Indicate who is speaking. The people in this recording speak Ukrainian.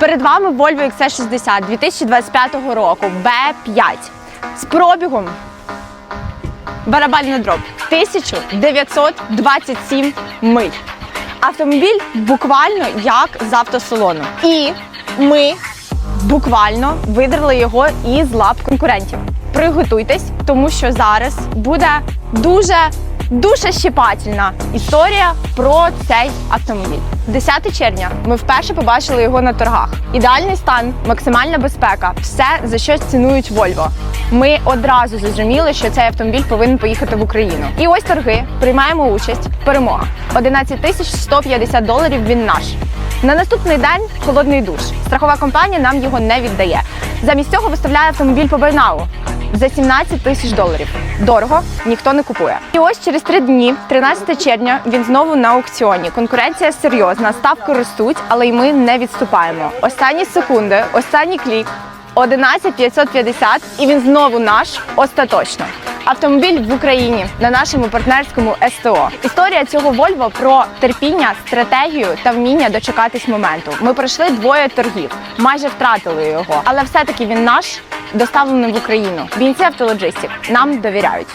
Speaker 1: Перед вами Volvo XC60 2025 року B5 з пробігом барабальний дроб 1927 миль. Автомобіль буквально як з автосалону. І ми буквально видерли його із лап конкурентів. Приготуйтесь, тому що зараз буде дуже дуже щепательна історія про цей автомобіль. 10 червня ми вперше побачили його на торгах. Ідеальний стан, максимальна безпека, все за що цінують Volvo. Ми одразу зрозуміли, що цей автомобіль повинен поїхати в Україну. І ось торги приймаємо участь. Перемога 11 тисяч 150 доларів. Він наш. На наступний день холодний душ. Страхова компанія нам його не віддає. Замість цього виставляє автомобіль по Бернау за 17 тисяч доларів. Дорого ніхто не купує. І ось через три дні, 13 червня, він знову на аукціоні. Конкуренція серйозна, ставки ростуть, але й ми не відступаємо. Останні секунди, останній клік. 11 550 і він знову наш остаточно. Автомобіль в Україні на нашому партнерському СТО. Історія цього Volvo про терпіння, стратегію та вміння дочекатись моменту. Ми пройшли двоє торгів, майже втратили його, але все-таки він наш доставлений в Україну. Бійці автолоджистів нам довіряють.